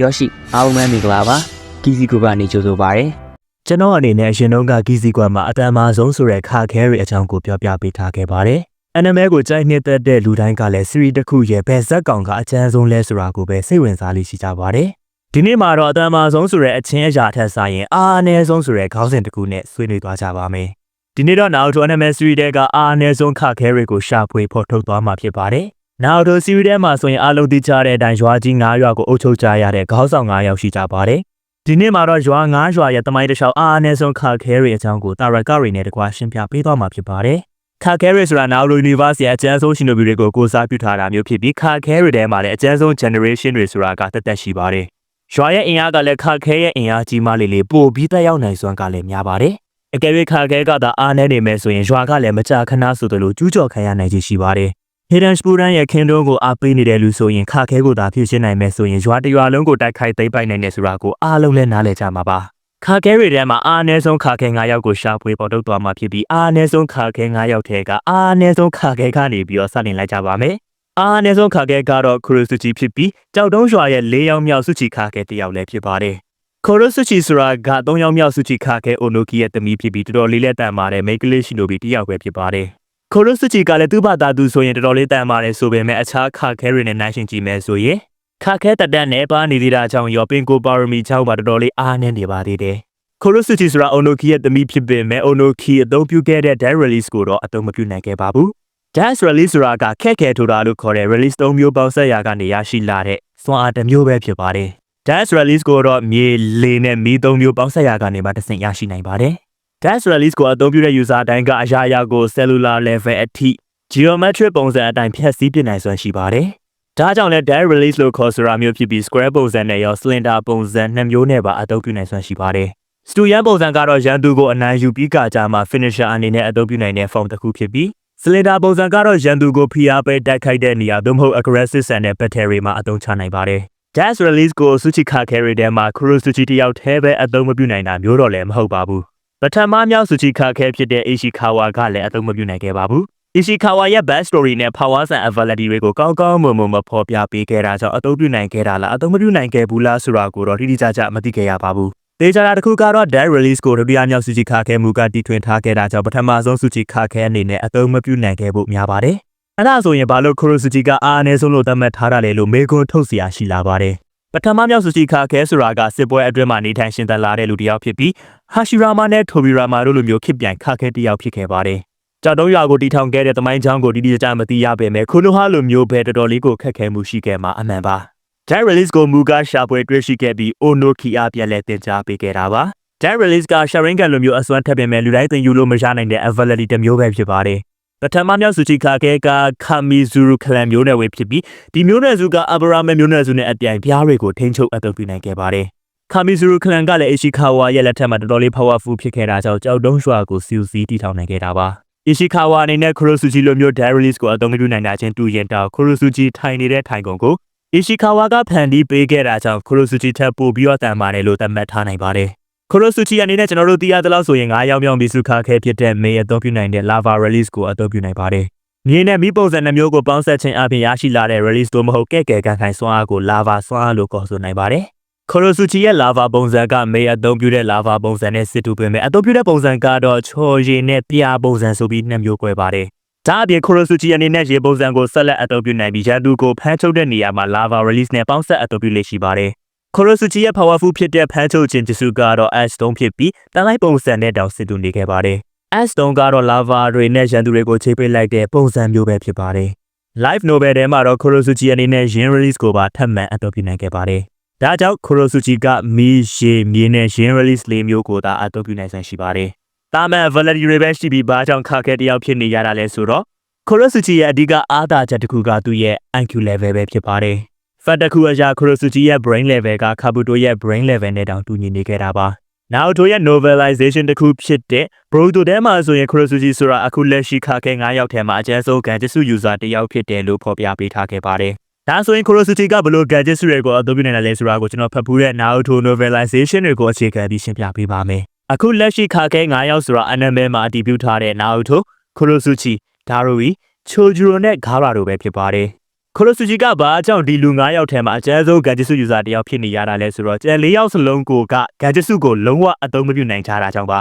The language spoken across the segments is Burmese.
ယောရှိအားလုံးပဲမင်္ဂလာပါကီစီဂရုကနေကြိုဆိုပါရစေကျွန်တော်အနေနဲ့အရင်တုန်းကဂီစီကွာမှာအတန်မာဆုံးဆိုတဲ့ခါခဲရီအကြောင်းကိုပြောပြပေးထားခဲ့ပါတယ်။ anime ကိုကြိုက်နှစ်သက်တဲ့လူတိုင်းကလည်း series တစ်ခုရဲ့ဘယ်ဇက်ကောင်ကအကျဉ်းဆုံးလဲဆိုတာကိုပဲစိတ်ဝင်စားလေးရှိကြပါတယ်။ဒီနေ့မှာတော့အတန်မာဆုံးဆိုတဲ့အချင်းအရာထက်ဆိုင်ရင်အားအနည်းဆုံးဆိုတဲ့ခေါင်းစဉ်တစ်ခုနဲ့ဆွေးနွေးသွားကြပါမယ်။ဒီနေ့တော့ Naruto anime series တဲကအားအနည်းဆုံးခါခဲရီကိုရှာဖွေဖော်ထုတ်သွားမှာဖြစ်ပါတယ်။ Naruto series ထဲမှာဆိုရင်အားလုံးသိကြတဲ့အတိုင်းရွာကြီး9ရွာကိုအုပ်ချုပ်ကြရတဲ့ခေါင်းဆောင်9ယောက်ရှိကြပါတယ်။ဒီနေ့မှာတော့ရွာငါးရွာရဲ့တမိုင်းတစ်လျှောက်အားအနည်းဆုံးခါခဲရီအကြောင်းကိုတာရကရီနဲ့တကွာရှင်းပြပေးသွားမှာဖြစ်ပါတယ်။ခါခဲရီဆိုတာနာလို University ရဲ့အကျန်းဆုံးရှင်နိုဘီတွေကိုကိုစားပြုထားတာမျိုးဖြစ်ပြီးခါခဲရီထဲမှာလည်းအကျန်းဆုံး generation တွေဆိုတာကတက်တက်ရှိပါတယ်။ရွာရဲ့အင်အားကလည်းခါခဲရဲ့အင်အားကြီးမားလေးလေးပိုပြီးတက်ရောက်နိုင်စွမ်းကလည်းများပါတယ်။အကယ်၍ခါခဲကသာအားနည်းနေမယ်ဆိုရင်ရွာကလည်းမကြာခဏဆိုသလိုကျူးကျော်ခံရနိုင်ခြေရှိပါတယ်။ Hidden Spuran ရဲ့ခင်တွန်းကိုအားပေးနေတဲ့လူဆိုရင်ခါခဲကိုသာဖြစ်ရှင်းနိုင်မယ်ဆိုရင်ရွာတရွာလုံးကိုတိုက်ခိုက်သိမ်းပိုက်နိုင်တယ်ဆိုတာကိုအားလုံးလည်းနားလည်ကြမှာပါခါခဲတွေထဲမှာအားအနည်းဆုံးခါခဲ9ယောက်ကိုရှာဖွေပေါ်ထုတ်သွားမှာဖြစ်ပြီးအားအနည်းဆုံးခါခဲ9ယောက်ထဲကအားအနည်းဆုံးခါခဲကနေပြီးတော့စတင်လိုက်ကြပါမယ်အားအနည်းဆုံးခါခဲကတော့ခရိုစုချီဖြစ်ပြီးကြောက်တုံးရွာရဲ့၄ယောက်မြောက်စုချီခါခဲတစ်ယောက်လည်းဖြစ်ပါတယ်ခိုရိုစုချီဆိုတာက၃ယောက်မြောက်စုချီခါခဲအိုနိုကီရဲ့တမီးဖြစ်ပြီးတော်တော်လေးလက်တန်ပါတယ်မိတ်ကလေးရှိလိုပြီးတစ်ယောက်ပဲဖြစ်ပါတယ် ခိုရိုစုချီကလည်းသူ့ဘာသာသူဆိုရင်တော်တော်လေးတန်ပါတယ်ဆိုပေမဲ့အခြားခါခဲတွေနဲ့နိုင်ရှင်ကြည့်မယ်ဆိုရင်ခါခဲတတန်နဲ့ပါနေသေးတာကြောင့်ရောပင်ကိုပါရမီချောင်းပါတော်တော်လေးအားနည်းနေပါသေးတယ်ခိုရိုစုချီဆိုတာအိုနိုကီရဲ့တမီးဖြစ်ပေမဲ့အိုနိုကီအသုံးပြုခဲ့တဲ့ Dead Release ကိုတော့အသုံးမပြုနိုင်ခဲ့ပါဘူး Dash Release ဆိုတာကခက်ခဲထိုးတာလို့ခေါ်တဲ့ Release ၃မျိုးပေါင်းဆက်ရာကနေရရှိလာတဲ့စွမ်းအားတစ်မျိုးပဲဖြစ်ပါတယ် Dash Release ကိုတော့မြေလေနဲ့မီး၃မျိုးပေါင်းဆက်ရာကနေမှတစ်ဆင့်ရရှိနိုင်ပါတယ် Dash Release ကိုအသုံးပြုတဲ့ user တိုင်းကအရာရာကို cellular level အထိ geometric ပုံစံအတိုင်းဖြည့်ဆည်းပြနိုင်စွမ်းရှိပါတယ်။ဒါကြောင့်လည်း direct release လို့ခေါ်ဆိုတာမျိုးဖြစ်ပြီး square ပုံစံနဲ့ရော cylinder ပုံစံနှစ်မျိုးနဲ့ပါအသုံးပြုနိုင်စွမ်းရှိပါတယ်။ student ပုံစံကတော့ရန်သူကိုအနိုင်ယူပြီးကကြမှာ finisher အနေနဲ့အသုံးပြုနိုင်တဲ့ form တစ်ခုဖြစ်ပြီး cylinder ပုံစံကတော့ရန်သူကိုဖိအားပေးတိုက်ခိုက်တဲ့နေရာသို့မဟုတ် aggressive ဆန်တဲ့ battery မှာအသုံးချနိုင်ပါတယ်။ Dash release ကို Suchika carry ထဲမှာ Kurosuchi တယောက်တည်းပဲအသုံးမပြုနိုင်တာမျိုးတော့လည်းမဟုတ်ပါဘူး။ ပထမမြောက် Suchika ခဲဖြစ်တဲ့ Ishikawa ကလည်းအသုံးမပြုနိုင်ခဲ့ပါဘူး။ Ishikawa ရဲ့ back story နဲ့ powers and ability တွေကိုကောင်းကောင်းမွန်မွန်မဖော်ပြပေးခဲ့တာကြောင့်အသုံးပြုနိုင်ခဲ့တာလားအသုံးမပြုနိုင်ခဲ့ဘူးလားဆိုတာကိုတော့တိတိကျကျမသိခဲ့ရပါဘူး။တေချာတာတစ်ခုကတော့ Dead Release ကိုဒုတိယမြောက်စုကြည်ခါခဲမှုကတီထွင်ထားခဲ့တာကြောင့်ပထမဆုံးစုကြည်ခါခဲအနေနဲ့အသုံးမပြုနိုင်ခဲ့ဖို့များပါတယ်။အဲ့ဒါဆိုရင်ဘာလို့ခရိုစုကြည်ကအားအနည်းဆုံးလို့သတ်မှတ်ထားတာလဲလို့မေကွန်းထုတ်เสียရှိလာပါတယ်။ ပထမမြောက်စုကြည်ခါခဲဆိုတာကစစ်ပွဲအတွင်းမှာနေထိုင်ရှင်သန်လာတဲ့လူတစ်ယောက်ဖြစ်ပြီးဟာရှီရာမာနဲ့ထိုဘီရာမာတို့လိုမျိုးခစ်ပြိုင်ခါခဲတစ်ယောက်ဖြစ်ခဲ့ပါတယ်။ကြောက်တုံးရွာကိုတီထောင်ခဲ့တဲ့တမိုင်းချောင်းကိုတိတိကျကျမသိရပေမဲ့ခုလိုဟာလိုမျိုးပဲတော်တော်လေးကိုခက်ခဲမှုရှိခဲ့မှာအမှန်ပါ။ Dead Release ကိုမူကရှာပွဲတွေ့ရှိခဲ့ပြီး Onoki အပြန်လဲတင်ကြားပေးခဲ့တာပါ။ Dead Release က Sharingan လိုမျိုးအစွမ်းထက်ပေမဲ့လူတိုင်းသင်ယူလို့မရနိုင်တဲ့ ability တစ်မျိုးပဲဖြစ်ပါတယ်။ ပထမမြောက်စုချီခါခဲက Kamizuru Clan မျိုးနွယ်ဝေဖြစ်ပြီးဒီမျိုးနွယ်စုက Aburame မျိုးနွယ်စုနဲ့အပြိုင်ပြားတွေကိုထိန်းချုပ်အသုံးပြုနိုင်ခဲ့ပါတယ်။ Kamizuru Clan ကလည်း Ishikawa ရဲ့လက်ထက်မှာတော်တော်လေး powerful ဖြစ်ခဲ့တာကြောင့်ကြောက်တုံးရွာကိုစီယူစီတည်ထောင်နိုင်ခဲ့တာပါ။ Ishikawa အနေနဲ့ Kurosuchi လိုမျိုး Dead Release ကိုအသုံးပြုနိုင်တာချင်းတူရင်တောင် Kurosuchi ထိုင်နေတဲ့ထိုင်ကုန်ကို Ishikawa ကဖန်တီးပေးခဲ့တာကြောင့် Kurosuchi ထပ်ပိုပြီးတော့တန်ပါတယ်လို့သတ်မှတ်ထားနိုင်ပါတယ်။ Kurosuchi အနေနဲ့ကျွန်တော်တို့သိရသလောက်ဆိုရင်9ရောင်မြောင်ဘီစုခါခဲဖြစ်တဲ့ May အသုံးပြုနိုင်တဲ့ Lava Release ကိုအသုံးပြုနိုင်ပါတယ်။မြေနဲ့မီးပုံစံနှမျိုးကိုပေါင်းစပ်ခြင်းအပြင်ရရှိလာတဲ့ release တို့မဟုတ်ကဲ့ကဲကန်ခိုင်စွမ်းအားကို lava စွမ်းအားလို့ခေါ်ဆိုနိုင်ပါတယ်။ Kurosuchi ရဲ့ lava ပုံစံကမေအသုံးပြုတဲ့ lava ပုံစံနဲ့စစ်တူပေမဲ့အသုံးပြုတဲ့ပုံစံကတော့ချော်ရည်နဲ့ပြာပုံစံဆိုပြီးနှစ်မျိုး꿰ပါတယ်။ဒါအပြင် Kurosuchi အနေနဲ့ရေပုံစံကိုဆက်လက်အသုံးပြုနိုင်ပြီးရန်သူကိုဖမ်းချုပ်တဲ့နေရာမှာ lava release နဲ့ပေါင်းစပ်အသုံးပြုလေ့ရှိပါတယ်။ Kurosuchi ရဲ့ powerful ဖြစ်တဲ့ဖမ်းချုပ်ခြင်းတစုကတော့ Ash တုံးဖြစ်ပြီးတန်လိုက်ပုံစံနဲ့တောင်စစ်တူနေခဲ့ပါတယ်။ Ash တုံးကတော့ lava တွေနဲ့ရန်သူတွေကိုချိတ်ပိတ်လိုက်တဲ့ပုံစံမျိုးပဲဖြစ်ပါတယ်။ Live Novel ထဲမှာတော့ Kurosuchi အနေနဲ့ Yin Release ကိုပါထပ်မံအသုံးပြုနိုင်ခဲ့ပါတယ်။ဒါကြောင့် Kurosuchi ကမီးရေမြေနဲ့ Yin Release လေးမျိုးကိုသာအသုံးပြုနိုင်ဆန်းရှိပါတယ်။တာမန် Validity တွေပဲရှိပြီးဘာကြောင့်ခါခဲတယောက်ဖြစ်နေရတာလဲဆိုတော့ Kurosuchi ရဲ့အဓိကအားသာချက်တစ်ခုကသူ့ရဲ့ IQ level ပဲဖြစ်ပါတယ်။ Fact တစ်ခုအရ Kurosuchi ရဲ့ brain level က Kabuto ရဲ့ brain level နဲ့တောင်တူညီနေခဲ့တာပါ။ Naruto ရဲ့ novelization တစ်ခုဖြစ်တဲ့ Boruto ထဲမှာဆိုရင် Kurosuchi ဆိုတာအခုလက်ရှိခါခဲ9ယောက်ထဲမှာအကျဉ်းဆုံး Genjutsu user တစ်ယောက်ဖြစ်တယ်လို့ဖော်ပြပေးထားခဲ့ပါတယ်။ဒါဆိုရင် Kurosuchi ကဘလို့ Genjutsu တွေကိုအသုံးပြုနိုင်တယ်လဲဆိုတာကိုကျွန်တော်ဖတ်ဖူးတဲ့ Naruto novelization တွေကိုအခြေခံပြီးရှင်းပြပေးပါမယ်။အခုလက်ရှိခါခဲ9ယောက်ဆိုတာ anime မှာအတည်ပြုထားတဲ့ Naruto, Kurosuchi, Darui, Chojuro နဲ့ Gaara တို့ပဲဖြစ်ပါတယ်။ ခိုလိုဆူဂျီကဘာအကြောင့်ဒီလူ9ယောက်ထဲမှာအကျန်းဆုံးဂန်ဂျစ်စုယူဇာတယောက်ဖြစ်နေရတာလဲဆိုတော့ကျန်4ယောက်စလုံးကိုကဂန်ဂျစ်စုကိုလုံးဝအသုံးမပြုနိုင်ကြတာကြောင့်ပါ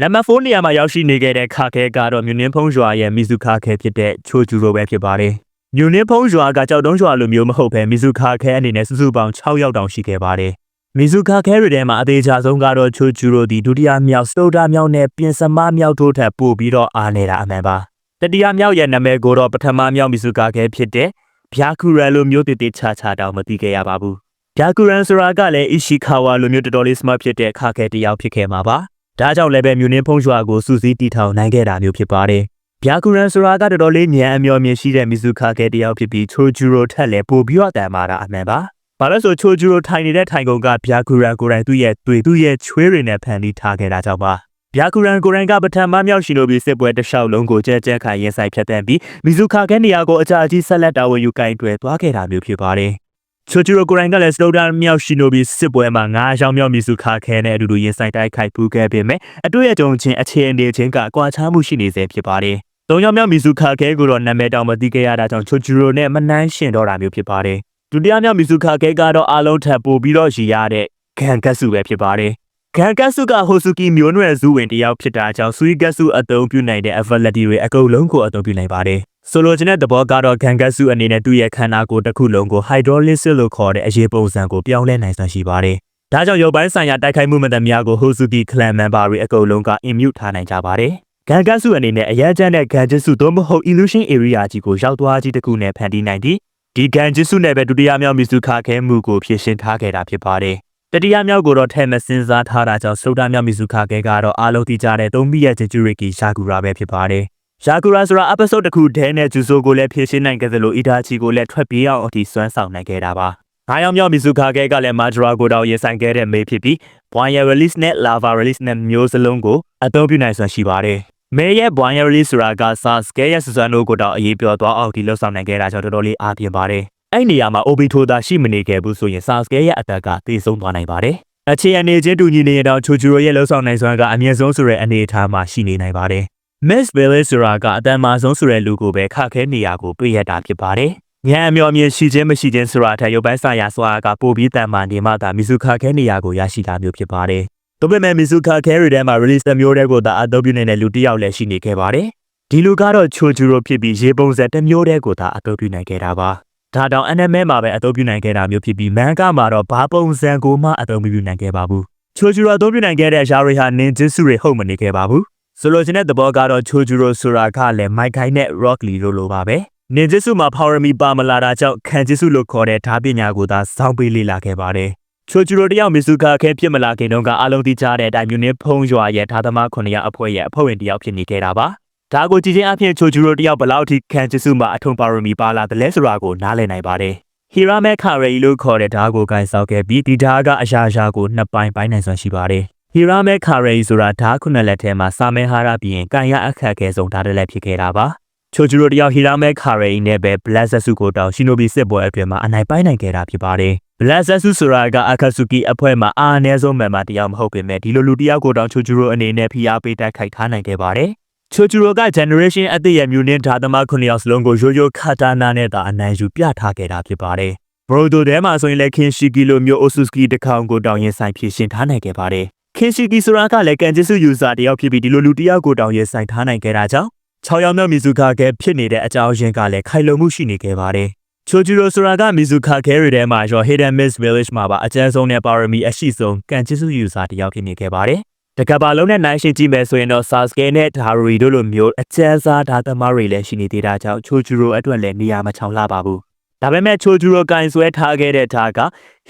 နံပါတ်4နေရာမှာရောက်ရှိနေခဲ့တဲ့ခါခဲကတော့မြူနင်းဖုံးရွာရဲ့မီဇူခါခဲဖြစ်တဲ့ချိုဂျူရိုပဲဖြစ်ပါတယ်မြူနင်းဖုံးရွာကကြောက်တုံးရွာလိုမျိုးမဟုတ်ဘဲမီဇူခါခဲအနေနဲ့စုစုပေါင်း6ယောက်တောင်ရှိခဲ့ပါတယ်မီဇူခါခဲတွေထဲမှာအသေးချာဆုံးကတော့ချိုဂျူရိုဒီဒုတိယမြောက်စတိုဒါမြောက်နဲ့ပြင်စမမြောက်တို့ထက်ပိုပြီးတော့အားနေတာအမှန်ပါတတိယမြောက်ရဲ့နာမည်ကိုတော့ပထမမြောက်မီဇူခါခဲဖြစ်တဲ့ ဗျာကူရန်လိုမျိုးတည်တည်ချာချာတောင်မသိခဲ့ရပါဘူး။ဗျာကူရန်ဆိုတာကလည်းအီရှီခါဝါလိုမျိုးတော်တော်လေး smart ဖြစ်တဲ့ခါခဲတစ်ယောက်ဖြစ်ခဲ့မှာပါ။ဒါကြောင့်လည်းပဲမြူနင်းဖုံးရွာကိုစူးစီးတီထောင်နိုင်ခဲ့တာမျိုးဖြစ်ပါတယ်။ဗျာကူရန်ဆိုတာကတော်တော်လေးညံအမျော်မြင်ရှိတဲ့မီဇူခါခဲတစ်ယောက်ဖြစ်ပြီးချိုဂျူရိုထက်လည်းပိုပြီးတော့တန်မာတာအမှန်ပါ။ဘာလို့ဆိုချိုဂျူရိုထိုင်နေတဲ့ထိုင်ကုန်ကဗျာကူရန်ကိုယ်တိုင်သူ့ရဲ့တွေ့သူ့ရဲ့ချွေးတွေနဲ့ဖန်တီးထားခဲ့တာကြောင့်ပါ။ ဗျာကူရန်ကိုရိုင်းကပထမမြောက်ရှိလိုပြီးစစ်ပွဲတစ်လျှောက်လုံးကိုကြဲကြဲခိုင်ရင်ဆိုင်ဖြတ်တန်းပြီးမီဇူခါခဲနေရာကိုအကြအကြီးဆက်လက်တာဝန်ယူကင်တွယ်သွားခဲ့တာမျိုးဖြစ်ပါတယ်။ချိုချူရိုကိုရိုင်းကလည်းစလိုဒန်မြောက်ရှိလိုပြီးစစ်ပွဲမှာငါးရောင်မြောက်မီဇူခါခဲနဲ့အတူတူရင်ဆိုင်တိုက်ခိုက်ပူးခဲ့ပေမဲ့အတွေ့အကြုံချင်းအခြေအနေချင်းကကွာခြားမှုရှိနေစေဖြစ်ပါတယ်။သုံးယောက်မြောက်မီဇူခါခဲကိုတော့နာမည်တောင်မသိခဲ့ရတာကြောင့်ချိုချူရိုနဲ့မနှမ်းရှင်တော့တာမျိုးဖြစ်ပါတယ်။ဒုတိယမြောက်မီဇူခါခဲကတော့အားလုံးထပ်ပိုပြီးတော့ရည်ရတဲ့ဂန်ကတ်စုပဲဖြစ်ပါတယ်။ ဂန်ကတ်စုကဟိုဆူကီမျိုးနွယ်စုဝင်တယောက်ဖြစ်တာကြောင့်ဆွီကတ်စုအသုံးပြုနိုင်တဲ့ ability တွေအကုန်လုံးကိုအသုံးပြုနိုင်ပါတယ်။ဆိုလိုချင်တဲ့သဘောကတော့ဂန်ကတ်စုအနေနဲ့သူ့ရဲ့ခန္ဓာကိုယ်တစ်ခုလုံးကို hydrolysis လို့ခေါ်တဲ့အရေးပုံစံကိုပြောင်းလဲနိုင်စွမ်းရှိပါတယ်။ဒါကြောင့်ရုပ်ပိုင်းဆိုင်ရာတိုက်ခိုက်မှုမှန်သမျှကိုဟိုဆူကီ clan member တွေအကုန်လုံးက immune ထားနိုင်ကြပါတယ်။ဂန်ကတ်စုအနေနဲ့အရန်ကျန်တဲ့ဂန်ဂျစ်စုသို့မဟုတ် illusion area ကြီးကိုရောက်သွားကြီးတစ်ခုနဲ့ဖန်တီးနိုင်သည်။ဒီဂန်ဂျစ်စုနဲ့ပဲဒုတိယမြောက်မီစုခါခဲမှုကိုဖြည့်ရှင်းထားခဲ့တာဖြစ်ပါတယ်။ တတိယမြောက်ကိုတော့ထဲမစင်စားထားတာကြောင့်စတိုတာမြောက်မီဇူခါကဲကတော့အားလုံးသိကြတဲ့သုံးမိရဲ့ဂျဂျူရီကီရှာကူရာပဲဖြစ်ပါတယ်။ရှာကူရာဆိုတာ episode တစ်ခုတည်းနဲ့ဂျူဆိုကိုလည်းဖြည့်ရှင်းနိုင်ခဲ့သလိုအီဒါချီကိုလည်းထွက်ပြေးအောင်အထိစွမ်းဆောင်နိုင်ခဲ့တာပါ။ငါးယောက်မြောက်မီဇူခါကဲကလည်းမာဂျရာကိုတော့ရင်ဆိုင်ခဲ့တဲ့မေဖြစ်ပြီး Boya release နဲ့ Lava release နဲ့မျိုးစလုံးကိုအသုံးပြုနိုင်စွမ်းရှိပါတယ်။မေရဲ့ Boya release ဆိုတာက Sasuke ရဲ့ Susanoo ကိုတော့အရေးပြောသွားအောင်ဒီလှုပ်ဆောင်နိုင်ခဲ့တာကြောင့်တော်တော်လေးအားပြင်းပါတယ်။ အဲ့နေရာမှာ Obito သာရှိမနေခဲ့ဘူးဆိုရင် Sasuke ရဲ့အတက်ကတေဆုံးသွားနိုင်ပါတယ်။အခြေအနေချင်းတူညီနေရင်တော့ချိုချူရိုရဲ့လှုပ်ဆောင်နိုင်စွမ်းကအမြင့်ဆုံးဆိုတဲ့အနေအထားမှာရှိနေနိုင်ပါတယ်။ Miss Billy ဆိုတာကအတန်မာဆုံးဆိုတဲ့လူကိုပဲခခဲနေရာကိုတွေ့ရတာဖြစ်ပါတယ်။ညံအမျော်အမြင်ရှိခြင်းမရှိခြင်းဆိုတာထက်ရုပ်ပိုင်းဆိုင်ရာစွာကပိုပြီးတန်မာနေမှသာမီဇူခခဲနေရာကိုရရှိတာမျိုးဖြစ်ပါတယ်။ဒါပေမဲ့မီဇူခခဲရီထဲမှာ release တစ်မျိုးတည်းကိုသာအသုံးပြုနေတဲ့လူတစ်ယောက်လည်းရှိနေခဲ့ပါတယ်။ဒီလူကတော့ချိုချူရိုဖြစ်ပြီးရေပုံစံတစ်မျိုးတည်းကိုသာအသုံးပြုနိုင်ခဲ့တာပါ။ ဒါတောင် anime မှာပဲအသုံးပြုနိုင်ခဲ့တာမျိုးဖြစ်ပြီးမန်ကမှာတော့ဘာပုံစံကိုမှအသုံးမပြုနိုင်ခဲ့ပါဘူး။ချိုချူရိုအသုံးပြုနိုင်ခဲ့တဲ့ genre ဟာ ninjutsu တွေဟုတ်မနေခဲ့ပါဘူး။ဆိုလိုချင်တဲ့သဘောကတော့ချိုချူရိုဆိုတာကလည်းမိုက်ခိုင်နဲ့ rock lee လိုလိုပါပဲ။ ninjutsu မှာ power me ပါမလာတာကြောင့်ခံဂျစ်စုလို့ခေါ်တဲ့ဓာပညာကိုသာစောင်းပေးလေ့လာခဲ့ပါတယ်။ချိုချူရိုတယောက်မီဇူကာခဲဖြစ်မလာခင်တုန်းကအလုံးတိကျတဲ့အတိုင်းမျိုးနဲ့ဖုံးရွာရဲ့ဓာသမား900အဖွဲ့ရဲ့အဖွဲ့ဝင်တယောက်ဖြစ်နေခဲ့တာပါ။ ဒါကိုကြည့်ချင်းအပြင်ချိုချူရိုတယောက်ဘယ်လောက်ထိခံဂျစ်စုမှာအထုံပါရမီပါလာတယ်လဲဆိုတာကိုနားလည်နိုင်ပါတယ်။ဟီရာမဲခါရီလို့ခေါ်တဲ့ဓာတ်ကိုကန်ဆောက်ခဲ့ပြီးဒီဓာတ်ကအရာရာကိုနှစ်ပိုင်းပိုင်းနိုင်စွမ်းရှိပါတယ်။ဟီရာမဲခါရီဆိုတာဓာတ်ခုနှစ်လက်ထဲမှာစာမဲဟာရပြီးရင်ကန်ရအခက်အခဲဆုံးဓာတ်တစ်လက်ဖြစ်ခဲ့တာပါ။ချိုချူရိုတယောက်ဟီရာမဲခါရီနဲ့ပဲဘလက်ဇက်စုကိုတောင်ရှင်နိုဘီစစ်ပွဲအတွင်းမှာအနိုင်ပိုင်းနိုင်ခဲ့တာဖြစ်ပါတယ်။ဘလက်ဇက်စုဆိုတာကအခတ်ဆူကီအဖွဲ့မှာအာအနည်းဆုံးမန်မာတယောက်မဟုတ်ပေမဲ့ဒီလိုလူတယောက်ကိုတောင်ချိုချူရိုအနေနဲ့ဖိအားပေးတိုက်ခိုက်ထားနိုင်ခဲ့ပါတယ်။ ချိုချူရိုက generation အသစ်ရဲ့မြူနင်းဓာတ်သမား9ယောက်စလုံးကိုရိုးရိုးခါတာနာနဲ့သာအနိုင်ယူပြထားခဲ့တာဖြစ်ပါတယ်။ဘရိုဒိုထဲမှာဆိုရင်လည်းခင်ရှီကီလိုမျိုးအိုဆူစကီတစ်ခေါင်ကိုတောင်ရင်ဆိုင်ဖြည့်ရှင်ထားနိုင်ခဲ့ပါတယ်။ခင်ရှီကီဆိုတာကလည်းကန်ဂျစ်စုယူဇာတယောက်ဖြစ်ပြီးဒီလိုလူတယောက်ကိုတောင်ရင်ဆိုင်ထားနိုင်ခဲ့တာကြောင့်6ယောက်မြောက်မီဇူကာကဲဖြစ်နေတဲ့အကြောင်းရင်းကလည်းခိုင်လုံမှုရှိနေခဲ့ပါတယ်။ချိုဂျူရိုဆိုတာကမီဇူကာကဲရီထဲမှာရော Hidden Miss Village မှာပါအကျဉ်းဆုံးနဲ့ပါရမီအရှိဆုံးကန်ဂျစ်စုယူဇာတယောက်ဖြစ်နေခဲ့ပါတယ်။ တကဘာလုံးနဲ့နိုင်ရှိကြည့်မယ်ဆိုရင်တော့ Sasuke နဲ့ Darui တို့လိုမျိုးအကျဉ်းစားဓာတ်သမားတွေလည်းရှိနေသေးတာကြောင့်ချိုဂျူရိုအတွက်လည်းနေရာမချောင်လှပါဘူး။ဒါပေမဲ့ချိုဂျူရိုကင်ဆွဲထားခဲ့တဲ့ဓာတ်က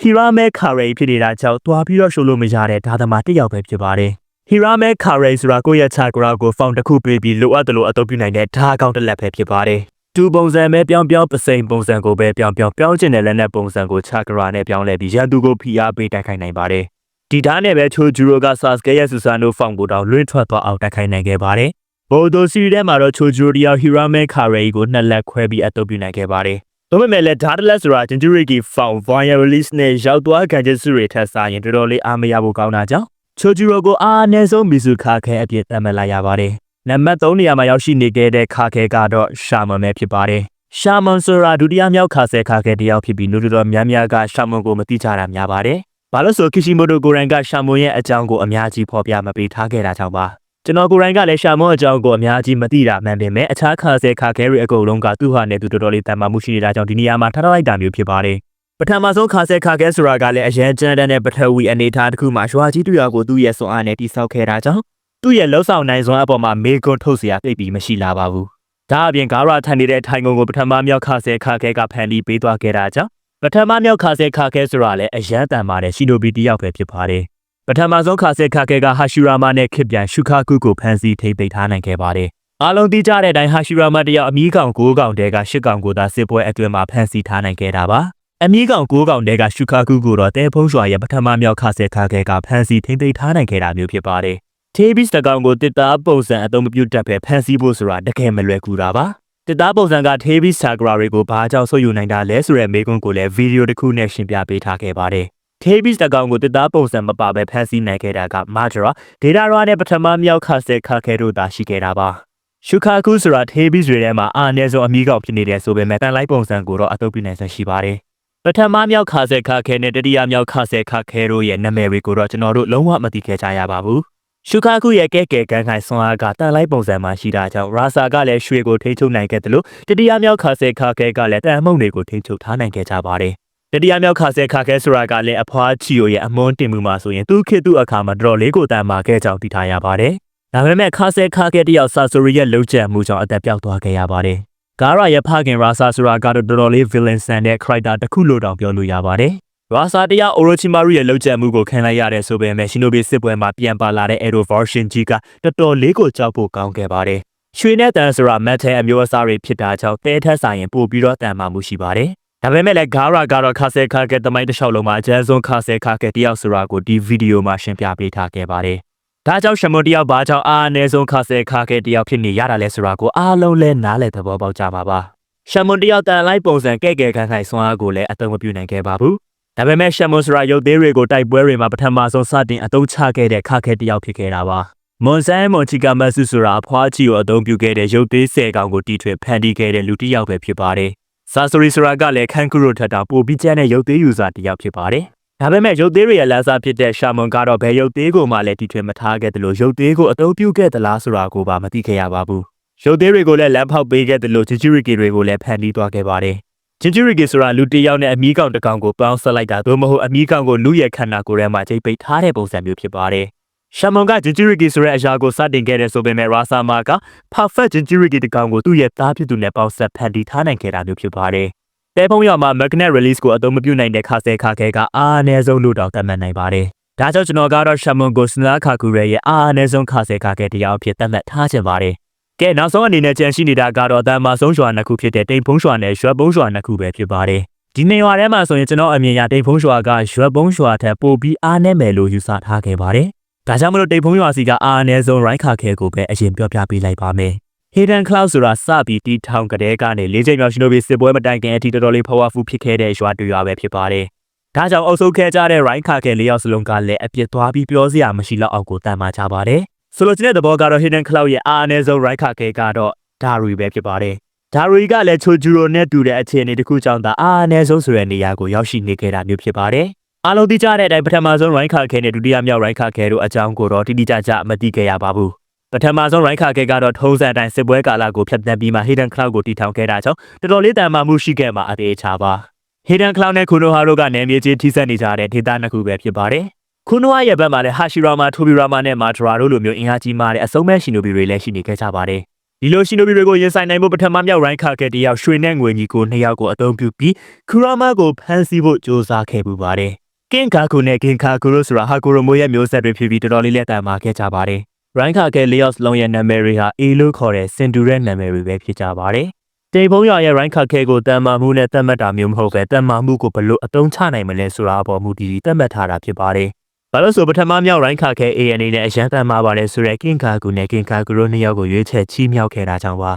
ဟီရာမဲခါရီဖြစ်နေတာကြောင့်တွားပြီးတော့ရှိုးလို့မရတဲ့ဓာတ်သမားတစ်ယောက်ပဲဖြစ်ပါတယ်။ဟီရာမဲခါရီဆိုတာကိုယ့်ရဲ့ချာကရာကိုဖောင်တစ်ခုပေးပြီးလိုအပ်တယ်လို့အသုံးပြုနိုင်တဲ့ဓာတ်အကောင့်တစ်လက်ပဲဖြစ်ပါတယ်။တူပုံစံပဲပြောင်းပြောင်းပစိန်ပုံစံကိုပဲပြောင်းပြောင်းပြောင်းကျင်တဲ့လက်နက်ပုံစံကိုချာကရာနဲ့ပြောင်းလဲပြီးရန်သူကိုဖိအားပေးတိုက်ခိုက်နိုင်ပါတယ်။ ဒီဓာတ်နဲ့ပဲချိုဂျူရိုကဆာစကေရဲ့ဆူဆန်နိုဖောင်ကိုတောင်လွင့်ထွက်သွားအောင်တိုက်ခိုက်နိုင်ခဲ့ပါတယ်။ဘိုဒိုစီရီထဲမှာတော့ချိုဂျူရီယာဟီရာမဲခါရီကိုနှစ်လက်ခွဲပြီးအသုံးပြုနိုင်ခဲ့ပါတယ်။ဒါပေမဲ့လည်းဓာတ်လက်ဆိုတာဂျင်ဂျူရီကီဖောင် Via Release နဲ့ရောက်သွားကန်ဂျစ်စုတွေထက်စားရင်တော်တော်လေးအားမရဖို့ကောင်းတာကြောင့်ချိုဂျူရိုကိုအားအနည်းဆုံးမီဇူခါခဲအပြည့်တတ်မှတ်လိုက်ရပါတယ်။နံပါတ်3နေရာမှာရောက်ရှိနေခဲ့တဲ့ခါခဲကတော့ရှာမမဲဖြစ်ပါတယ်ရှာမွန်ဆိုတာဒုတိယမြောက်ခါဆဲခါခဲတယောက်ဖြစ်ပြီးလူတော်များများကရှာမွန်ကိုမသိကြတာများပါတယ်။ ။ဘာလို့ဆိုကီရှီမိုတိုကိုရိုင်းကရှာမွန်ရဲ့အကြောင်းကိုအများကြီးဖော်ပြမပေးထားခဲ့တာကြောင့်ပါ။ကျွန်တော်ကိုရိုင်းကလည်းရှာမွန်အကြောင်းကိုအများကြီးမသိတာမှန်ပေမဲ့အခြားခါဆဲခါခဲရီအကုန်လုံးကသူ့ဟာနဲ့သူတော်တော်လေးတန်မာမှုရှိနေတာကြောင့်ဒီနေရာမှာထားထားလိုက်တာမျိုးဖြစ်ပါတယ်။ပထမဆုံးခါဆဲခါခဲဆိုတာကလည်းအရန်ကျန်တဲ့နဲ့ပထဝီအနေထားတစ်ခုမှာရွာကြီးတူရွာကိုသူ့ရဲ့စွမ်းအားနဲ့တိစောက်ခဲ့တာကြောင့်သူ့ရဲ့လှုပ်ဆောင်နိုင်စွမ်းအပေါ်မှာမေကွန်ထုတ်စရာသိပ်ပြီးမရှိလာပါဘူး။ဒါအပြင်ဂါရာထန်နေတဲ့ထိုင်ကုန်ကိုပထမမြောက်ခါဆဲခါခဲကဖန်တီးပေးသွားခဲ့တာကြောင့် ပထမမြောက်ခါဆဲခါခဲဆိုတာလည်းအရန်တန်ပါတယ်ရှိနိုဘီတယောက်ပဲဖြစ်ပါတယ်။ပထမဆုံးခါဆဲခါခဲကဟာရှူရာမာနဲ့ခစ်ပြန်ရှုခါကုကိုဖန်စီထိမ့်သိမ်းထားနိုင်ခဲ့ပါတယ်။အားလုံးသိကြတဲ့အတိုင်းဟာရှူရာမာတယောက်အမီးကောင်၉ကောင်တဲက၈ကောင်ကိုသာစစ်ပွဲအတွင်းမှာဖန်စီထားနိုင်ခဲ့တာပါ။အမီးကောင်၉ကောင်တဲကရှုခါကုကိုတော့တဲဖုံးရွာရဲ့ပထမမြောက်ခါဆဲခါခဲကဖန်စီထိမ့်သိမ်းထားနိုင်ခဲ့တာမျိုးဖြစ်ပါတယ်။ TBS တကောင်ကိုတစ်သားပုံစံအသုံးမပြုတတ်ပဲဖန်စီဖို့ဆိုတာတကယ်မလွယ်ကူတာပါ တစ်သားပုံစံက TBS Sakura တွေကိုဘာကြောင့်ဆွယူနိုင်တာလဲဆိုတဲ့မေးခွန်းကိုလည်းဗီဒီယိုတစ်ခုနဲ့ရှင်းပြပေးထားခဲ့ပါတယ် TBS တကောင်ကိုတစ်သားပုံစံမပါပဲဖန်စီနိုင်ခဲ့တာက Majora Data Ra နဲ့ပထမမြောက်ခါစက်ခါခဲတို့သာရှိခဲ့တာပါရှုခါကူဆိုတာ TBS တွေထဲမှာအာအနည်းဆုံးအမီးကောက်ဖြစ်နေတဲ့ဆိုပေမဲ့တန်လိုက်ပုံစံကိုတော့အသုံးပြုနိုင်ဆန်ရှိပါတယ်ပထမမြောက်ခါစက်ခါခဲနဲ့တတိယမြောက်ခါစက်ခါခဲတို့ရဲ့နာမည်တွေကိုတော့ကျွန်တော်တို့လုံးဝမသိခဲ့ကြရပါဘူး ရှုခါခုရဲ့ကဲကဲကန်ခိုင်ဆွမ်းအားကတန်လိုက်ပုံစံမှာရှိတာကြောင့်ရာဆာကလည်းရွှေကိုထိချုပ်နိုင်ခဲ့တယ်လို့တတိယမြောက်ခါဆဲခါခဲကလည်းတန်မှုန့်တွေကိုထိချုပ်ထားနိုင်ခဲ့ကြပါတယ်တတိယမြောက်ခါဆဲခါခဲဆိုတာကလည်းအဖွားချီယိုရဲ့အမွန်းတင်မှုမှာဆိုရင်သူခေတ်သူအခါမှာတော်တော်လေးကိုတန်မာခဲ့ကြောင်းသိထားရပါတယ်ဒါပေမဲ့ခါဆဲခါခဲတယောက်ဆာဆိုရီရဲ့လုံခြံမှုကြောင့်အသက်ပြောက်သွားခဲ့ရပါတယ်ဂါရရဲ့ဖခင်ရာဆာဆိုတာကတော့တော်တော်လေး villain ဆန်တဲ့ character တစ်ခုလို့တောင်ပြောလို့ရပါတယ် ရာဆာတရားအိုရိုချီမာရုရဲ့လောက်ကျမှုကိုခံလိုက်ရတဲ့ဆိုပေမဲ့ရှင်နိုဘီစစ်ပွဲမှာပြန်ပါလာတဲ့ Aero version G ကတော်တော်လေးကိုကြောက်ဖို့ကောင်းခဲ့ပါတယ်။ရွှေနဲ့တန်ဆိုတာမတ်ထဲအမျိုးအစားတွေဖြစ်တာကြောင့်တဲထက်ဆိုင်ရင်ပို့ပြီးတော့တန်မာမှုရှိပါတယ်။ဒါပေမဲ့လည်းဂါရာကတော့ခါဆဲခါကဲတမိုင်းတစ်လျှောက်လုံးမှာအကျန်းဆုံးခါဆဲခါကဲတယောက်ဆိုတာကိုဒီဗီဒီယိုမှာရှင်းပြပေးထားခဲ့ပါတယ်။ဒါကြောင့်ရှမွန်တယောက်ဘာကြောင့်အားအနည်းဆုံးခါဆဲခါကဲတယောက်ဖြစ်နေရတာလဲဆိုတာကိုအားလုံးလဲနားလည်သဘောပေါက်ကြပါပါ။ရှမွန်တယောက်တန်လိုက်ပုံစံကဲ့ကဲခန်းခိုင်ဆွမ်းအားကိုလည်းအသုံးမပြုနိုင်ခဲ့ပါဘူး။ ဒါပေမဲ့ရှမ်မွန်စရာရုပ်သေးတွေကိုတိုက်ပွဲတွေမှာပထမဆုံးစတင်အသုံးချခဲ့တဲ့ခါခဲတယောက်ဖြစ်ခဲ့တာပါ။မွန်ဆန်မွန်ချီကာမဆူဆိုတာအဖွားချီကိုအသုံးပြုခဲ့တဲ့ရုပ်သေးဆယ်ကောင်ကိုတီထွင်ဖန်တီးခဲ့တဲ့လူတစ်ယောက်ပဲဖြစ်ပါတယ်။ဆာဆိုရီဆိုတာကလည်းခန်ကူရိုထက်တောင်ပိုပြီးကျန်းတဲ့ရုပ်သေးယူဆတစ်ယောက်ဖြစ်ပါတယ်။ဒါပေမဲ့ရုပ်သေးတွေရဲ့လမ်းစာဖြစ်တဲ့ရှာမွန်ကတော့ဘယ်ရုပ်သေးကိုမှလည်းတီထွင်မထားခဲ့တယ်လို့ရုပ်သေးကိုအသုံးပြုခဲ့သလားဆိုတာကိုပါမသိခဲ့ရပါဘူး။ရုပ်သေးတွေကိုလည်းလမ်းဖောက်ပေးခဲ့တယ်လို့ဂျီဂျီရီကီတွေကိုလည်းဖန်တီးသွားခဲ့ပါတယ်။ ဂျင်ဂျီရီကီဆိုတာလူတစ်ယောက်နဲ့အမီးကောင်တစ်ကောင်ကိုပေါင်းဆက်လိုက်တာသို့မဟုတ်အမီးကောင်ကိုလူရဲ့ခန္ဓာကိုယ်ထဲမှာချိတ်ပိတ်ထားတဲ့ပုံစံမျိုးဖြစ်ပါတယ်။ရှမွန်ကဂျင်ဂျီရီကီဆိုတဲ့အရာကိုစတင်ခဲ့တဲ့ဆိုပေမဲ့ရာဆာမာက perfect ဂျင်ဂျီရီကီတစ်ကောင်ကိုသူ့ရဲ့သားဖြစ်သူနဲ့ပေါင်းဆက်ဖန်တီးထားနိုင်ခဲ့တာမျိုးဖြစ်ပါတယ်။တဲဖုံးရောက်မှာ magnet release ကိုအသုံးမပြုနိုင်တဲ့ခါဆဲခါခဲကအာအနည်းဆုံးလို့တော့သတ်မှတ်နိုင်ပါတယ်။ဒါကြောင့်ကျွန်တော်ကတော့ရှမွန်ကိုစနာခါကူရဲရဲ့အာအနည်းဆုံးခါဆဲခါခဲတရားအဖြစ်သတ်မှတ်ထားခြင်းပါတယ်။ ကဲနောက်ဆုံးအနေနဲ့ကြံရှိနေတာကတော့အတန်မာဆုံးရွာနှစ်ခုဖြစ်တဲ့တိမ်ဖုံးရွာနဲ့ရွက်ပုံးရွာနှစ်ခုပဲဖြစ်ပါတယ်။ဒီနေရွာထဲမှာဆိုရင်ကျွန်တော်အမြင်ရတိမ်ဖုံးရွာကရွက်ပုံးရွာထက်ပိုပြီးအားနည်းမယ်လို့ယူဆထားခဲ့ပါတယ်။ဒါကြောင့်မလို့တိမ်ဖုံးရွာစီကအားအနည်းဆုံးရိုင်းခါခဲကိုပဲအရင်ပြောပြပေးလိုက်ပါမယ်။ Hidden Cloud ဆိုတာစပြီးတီထောင်ကတဲ့ကနေလေးချိန်မြောက်ရှင်တို့ပြီးစစ်ပွဲမတိုင်ခင်အထိတော်တော်လေး powerful ဖြစ်ခဲ့တဲ့ရွာတူရွာပဲဖြစ်ပါတယ်။ဒါကြောင့်အုပ်စုခဲကြတဲ့ရိုင်းခါခဲလေးယောက်စလုံးကလည်းအပြစ်သွားပြီးပြောစရာမရှိတော့အောင်ကိုတန်မာကြပါတယ်။ ဆိုလိုချင်တဲ့သဘောကတော့ Hidden Cloud ရဲ့အားအနည်းဆုံး right ခါခဲကတော့ဒါရီပဲဖြစ်ပါတယ်။ဒါရီကလည်းချိုဂျူရိုနဲ့တူတဲ့အခြေအနေတစ်ခုကြောင့်သာအားအနည်းဆုံးဆိုတဲ့နေရာကိုရောက်ရှိနေခဲ့တာမျိုးဖြစ်ပါတယ်။အားလုံးသိကြတဲ့အတိုင်းပထမဆုံး right ခါခဲနဲ့ဒုတိယမြောက် right ခါခဲတို့အကြောင်းကိုတော့တိတိကျကျမသိခဲ့ရပါဘူး။ပထမဆုံး right ခါခဲကတော့ထုံးစံအတိုင်းစစ်ပွဲကာလကိုဖျက်ဆီးပြီးမှ Hidden Cloud ကိုတည်ထောင်ခဲ့တာကြောင့်တော်တော်လေးတန်မာမှုရှိခဲ့မှာအသေးချာပါ။ Hidden Cloud နဲ့ Konoha တို့ကနယ်မြေချင်းထိစပ်နေကြတဲ့ဒေသနှစ်ခုပဲဖြစ်ပါတယ်။ ခုနိုဝါရဲ့ဘက်မှာလည်းဟာရှီရာမာထိုဘီရာမာနဲ့မာထရာတို့လိုမျိုးအင်အားကြီးမားတဲ့အစုံမဲ့ရှင်နိုဘီတွေလည်းရှိနေခဲ့ကြပါတယ်။ဒီလိုရှင်နိုဘီတွေကိုရင်ဆိုင်နိုင်ဖို့ပထမမြောက်ရိုင်းခါကတယောက်ရွှေနဲ့ငွေကြီးကိုနှစ်ယောက်ကိုအသုံးပြုပြီးခူရာမာကိုဖမ်းဆီးဖို့ကြိုးစားခဲ့ပူပါတယ်။ကင်ကာကူနဲ့ကင်ကာကူရိုဆိုတာဟာကိုရိုမိုရဲ့မျိုးဆက်တွေဖြစ်ပြီးတော်တော်လေးလက်တံမာခဲ့ကြပါတယ်။ရိုင်းခါကဲလေးယောက်လုံးရဲ့နာမည်တွေဟာအေလို့ခေါ်တဲ့စင်တူရဲ့နာမည်တွေပဲဖြစ်ကြပါတယ်။တေဖုံးရရဲ့ရိုင်းခါခဲကိုတန်မာမှုနဲ့တတ်မှတ်တာမျိုးမဟုတ်ပဲတန်မာမှုကိုဘလို့အတုံးချနိုင်မလဲဆိုတာအပေါ်မူတည်ပြီးတတ်မှတ်ထားတာဖြစ်ပါတယ် ဘာလို့ဆိုပထမမြောက်ရိုင်းခါခဲ ANA နဲ့အရန်တန်မှာပါလဲဆိုရဲကင်ကာကူနဲ့ကင်ကာကူတို့နှစ်ယောက်ကိုရွေးချယ်ချီးမြှောက်ခဲ့တာကြောင့်ပါ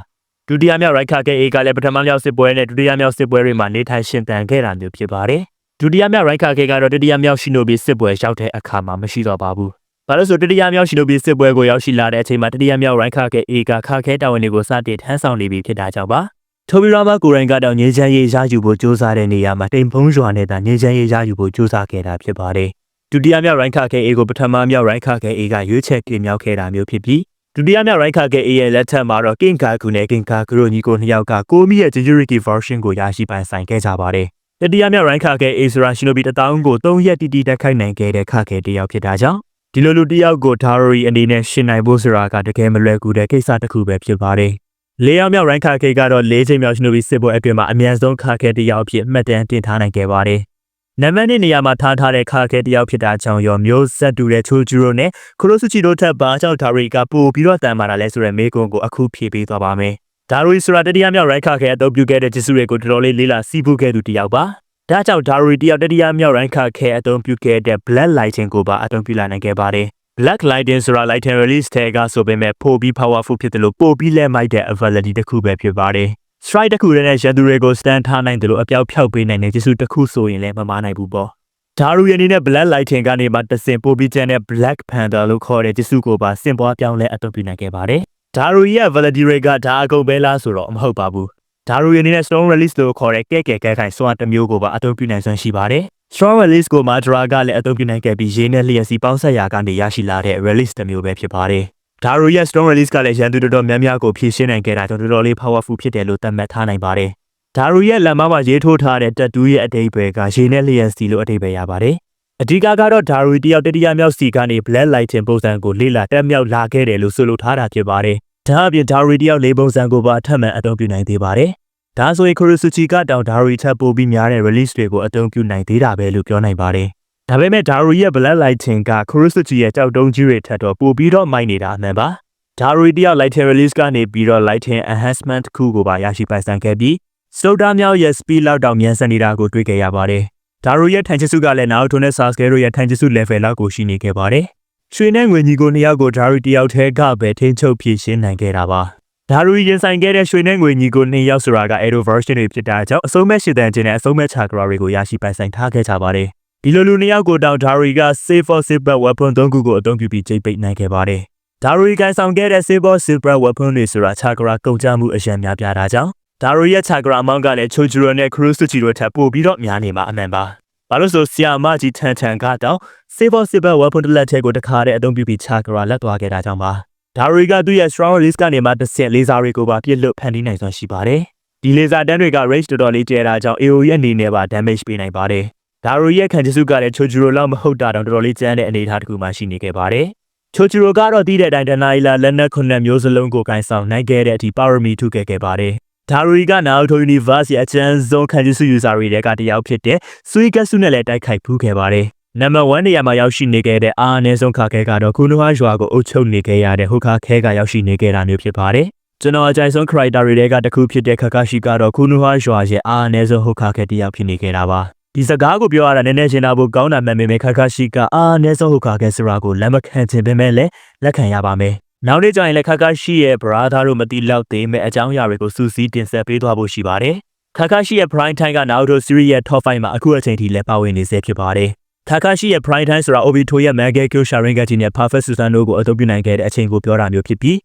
ဒုတိယမြောက်ရိုင်းခါခဲ A ကလည်းပထမမြောက်စစ်ပွဲနဲ့ဒုတိယမြောက်စစ်ပွဲတွေမှာနေထိုင်ရှင်သန်ခဲ့တာမျိုးဖြစ်ပါတယ်ဒုတိယမြောက်ရိုင်းခါခဲကတော့တတိယမြောက်ရှိနိုဘီစစ်ပွဲရောက်တဲ့အခါမှာမရှိတော့ပါဘူးဘာလို့ဆိုတတိယမြောက်ရှိနိုဘီစစ်ပွဲကိုရောက်ရှိလာတဲ့အချိန်မှာတတိယမြောက်ရိုင်းခါခဲ A ကခါခဲတာဝန်တွေကိုစတင်ထမ်းဆောင်နေပြီဖြစ်တာကြောင့်ပါထိုဘီရာမကိုရိုင်းကတော့ငင်းချမ်းရေးရယူဖို့ကြိုးစားတဲ့နေရာမှာတိမ်ဖုံးရွာနဲ့တာငင်းချမ်းရေးရယူဖို့ကြိုးစားခဲ့တာဖြစ်ပါတယ်။ ဒုတိယမြောက်ရိုင်းခါခဲအေကိုပထမမြောက်ရိုင်းခါခဲအေကရွေးချယ်ပြင်မြောက်ခဲ့တာမျိုးဖြစ်ပြီးဒုတိယမြောက်ရိုင်းခါခဲအေရဲ့လက်ထက်မှာတော့ကင်ကာကူနဲ့ကင်ကာကူတို့ညီကိုနှစ်ယောက်ကကိုမီရဲ့ Jinjuriki version ကိုရရှိပိုင်ဆိုင်ခဲ့ကြပါတယ်။တတိယမြောက်ရိုင်းခါခဲအေဆိုရာရှင်နိုဘီတထောင်ကို၃ရက်တီတီတက်ခိုက်နိုင်ခဲ့တဲ့ခါခဲတစ်ယောက်ဖြစ်တာကြောင့်ဒီလိုလူတစ်ယောက်ကိုဒါရိုရီအနေနဲ့ရှင်နိုင်ဖို့ဆိုတာကတကယ်မလွယ်ကူတဲ့ကိစ္စတစ်ခုပဲဖြစ်ပါတယ်။လေးယောက်မြောက်ရိုင်းခါခဲကတော့၄ချိန်မြောက်ရှင်နိုဘီစစ်ပွဲအတွင်းမှာအမြန်ဆုံးခါခဲတစ်ယောက်ဖြစ်မှတ်တမ်းတင်ထားနိုင်ခဲ့ပါတယ်။ နံပါတ်1နေရာမှာထားထားတဲ့ခါခဲတစ်ယောက်ဖြစ်တာကြောင့်ရောမျိုးဆက်တူတဲ့ချိုဂျူရိုနဲ့ခရိုဆူချီတို့ထက်ဘာကြောင့်ဒါရီကပို့ပြီးတော့တန်မာတာလဲဆိုတဲ့မေးခွန်းကိုအခုဖြေပေးသွားပါမယ်။ဒါရီဆိုတာတတိယမြောက်ရိုင်းခါခဲအသုံးပြုခဲ့တဲ့ဂျစ်စုတွေကိုတော်တော်လေးလေးလာစီးပူးခဲ့သူတစ်ယောက်ပါ။ဒါကြောင့်ဒါရီတယောက်တတိယမြောက်ရိုင်းခါခဲအသုံးပြုခဲ့တဲ့ Black Lighting ကိုပါအသုံးပြုလာနိုင်ခဲ့ပါတယ်။ Black Lighting ဆိုတာ Lighting Release တဲ့ကဆိုပေမဲ့ပိုပြီး powerful ဖြစ်တယ်လို့ပိုပြီးလက်မိုက်တဲ့ ability တစ်ခုပဲဖြစ်ပါတယ်။ strike တစ်ခုတည်းနဲ့ရန်သူတွေကို stand ထားနိုင်တယ်လို့အပြောက်ဖြောက်ပေးနိုင်တဲ့ဂျစ်စုတစ်ခုဆိုရင်လည်းမမားနိုင်ဘူးပေါ့။ဒါရူရဲ့အနေနဲ့ Black Lighting ကနေမှတဆင်ပိုပြီးကျန်တဲ့ Black Panther လို့ခေါ်တဲ့ဂျစ်စုကိုပါစင်ပွားပြောင်းလဲအသုံးပြုနိုင်ခဲ့ပါတယ်။ဒါရူရဲ့ Valkyrie တွေကဒါအကုန်ပဲလားဆိုတော့မဟုတ်ပါဘူး။ဒါရူရဲ့အနေနဲ့ Stone Release လို့ခေါ်တဲ့ကဲကဲကဲခိုင်စွမ်းတစ်မျိုးကိုပါအသုံးပြုနိုင်စွမ်းရှိပါတယ်။ Strong Release ကို Madra ကလည်းအသုံးပြုနိုင်ခဲ့ပြီးရေးနဲ့လျှက်စီပေါင်းဆက်ရာကနေရရှိလာတဲ့ Release တစ်မျိုးပဲဖြစ်ပါတယ်။ ဒါရူရဲ့ Strong Release ကလည်းရန်သူတော်တော်များများကိုဖြည့်ရှင်းနိုင်ခဲ့တာကြောင့်တော်တော်လေး powerful ဖြစ်တယ်လို့သတ်မှတ်ထားနိုင်ပါတယ်။ဒါရူရဲ့လက်မမှာရေးထိုးထားတဲ့တက်တူးရဲ့အတိတ်ပဲကရေးနဲ့လျှက်စီလို့အတိတ်ပဲရပါတယ်။အဓိကကတော့ဒါရူတယောက်တတိယမြောက်စီကနေ Black Lighting ပုံစံကိုလေ့လာတက်မြောက်လာခဲ့တယ်လို့ဆိုလိုထားတာဖြစ်ပါတယ်။ဒါအပြင်ဒါရီတယောက်လေးပုံစံကိုပါအထက်မှန်အသုံးပြုနိုင်သေးပါတယ်။ဒါဆိုရင်ခရူဆူချီကတောင်ဒါရီထပ်ပိုပြီးများတဲ့ release တွေကိုအသုံးပြုနိုင်သေးတာပဲလို့ပြောနိုင်ပါတယ်။ ဒါပေမဲ့ဒါရီရဲ့ Black Lighting ကခရူဆူချီရဲ့ကြောက်တုံးကြီးတွေထက်တော့ပိုပြီးတော့မိုက်နေတာအမှန်ပါ။ဒါရီတယောက် Lighting release ကနေပြီးတော့ Lighting enhancement တစ်ခုကိုပါရရှိပိုင်ဆိုင်ခဲ့ပြီးစတိုဒါမြောက်ရဲ့ speed လောက်တောင်မြန်ဆန်နေတာကိုတွေ့ကြရပါတယ်။ဒါရီရဲ့ထိုင်ချစုကလည်းနာအိုတိုနဲ့ Sasuke တို့ရဲ့ထိုင်ချစု level လောက်ကိုရှိနေခဲ့ပါတယ်။ရွှေနဲ့ငွေညီကိုနှစ်ယောက်ကိုဒါရီတယောက်တည်းကပဲထိန်းချုပ်ဖြည့်ရှင်းနိုင်ခဲ့တာပါ။ဒါရီရင်ဆိုင်ခဲ့တဲ့ရွှေနဲ့ငွေညီကိုနှစ်ယောက်ဆိုတာက Edo version တွေဖြစ်တာကြောင့်အဆုံးမဲ့ရှစ်တန်ချင်းနဲ့အဆုံးမဲ့ chakra တွေကိုရရှိပိုင်ဆိုင်ထားခဲ့ကြပါတယ်။ ဒီလိုလူနှစ်ယောက်ကိုတောင်ဒါရီက Save for Silver Weapon ၃ခုကိုအသုံးပြုပြီးချိန်ပိတ်နိုင်ခဲ့ပါတယ်။ဒါရီကန်ဆောင်ခဲ့တဲ့ Save for Silver Weapon တွေဆိုတာ chakra ကုန်ကျမှုအရန်များပြားတာကြောင့်ဒါရီရဲ့ chakra amount ကလည်း Chojuro နဲ့ Kurosuchi တို့ထပ်ပိုပြီးတော့များနေမှာအမှန်ပါ။ဘာလို့ဆိုဆီယာမကြီးထန်ထန်ကတော့ Save for Silver Weapon တစ်လက်ထဲကိုတခါတည်းအသုံးပြုပြီး chakra လက်သွားခဲ့တာကြောင့်ပါ။ဒါရီကသူ့ရဲ့ strong release ကနေမှတစ်ဆင့်လေးစားတွေကိုပါပြစ်လွတ်ဖန်တီးနိုင်စွမ်းရှိပါတယ်။ဒီလေဆာတန်းတွေက range တော်တော်လေးကျဲတာကြောင့် AOE အနေနဲ့ပါ damage ပေးနိုင်ပါတယ်။ ဒါရီရဲ့ခံချစုကလည်းချိုဂျူရိုလောက်မဟုတ်တာတော့တော်တော်လေးကျန်းတဲ့အနေအထားတစ်ခုမှရှိနေခဲ့ပါတယ်။ချိုဂျူရိုကတော့တီးတဲ့အတိုင်းတနားရီလာလက်နက်ခုနှစ်မျိုးစလုံးကိုကင်ဆောင်နိုင်ခဲ့တဲ့အထိ power me ထုခဲ့ခဲ့ပါတယ်။ဒါရီကနာအိုတို Universe ရဲ့အချမ်းဆုံးခံချစု user တွေကတယောက်ဖြစ်တဲ့ Suikatsu နဲ့လည်းတိုက်ခိုက်ဖူးခဲ့ပါတယ်။နံပါတ်1နေရာမှာရောက်ရှိနေခဲ့တဲ့အာအနည်းဆုံးခါခဲကတော့ခုနဟာရွာကိုအုပ်ချုပ်နေခဲ့ရတဲ့ဟိုခါခဲကရောက်ရှိနေခဲ့တာမျိုးဖြစ်ပါတယ်။ကျွန်တော်အကြိုက်ဆုံး character တွေကတစ်ခုဖြစ်တဲ့ခကာရှိကတော့ခုနဟာရွာရဲ့အာအနည်းဆုံးဟိုခါခဲတစ်ယောက်ဖြစ်နေခဲ့တာပါ။ ဒီစကားကိုပြောရတာနည်းနည်းရှင်းတာဖို့ကောင်းတာမှန်ပေမဲ့ခကာရှိကအာအနည်းဆုံးဟိုခါခဲဆိုတာကိုလက်မခံချင်ပေမဲ့လည်းလက်ခံရပါမယ်။နောက်နေ့ကျရင်လည်းခါခါရှိရဲ့ brother တို့မတိလောက်သေးမဲ့အကြောင်းအရာတွေကိုစူးစီးတင်ဆက်ပေးသွားဖို့ရှိပါတယ်။ခါခါရှိရဲ့ prime time က Naruto series ရဲ့ top 5မှာအခုအချိန်ထိလည်းပါဝင်နေဆဲဖြစ်ပါတယ်။ခါခါရှိရဲ့ prime time ဆိုတာ Obito ရဲ့ Mega Kyo Sharingan နဲ့ Perfect Susanoo ကိုအသုံးပြုနိုင်ခဲ့တဲ့အချိန်ကိုပြောတာမျိုးဖြစ်ပြီး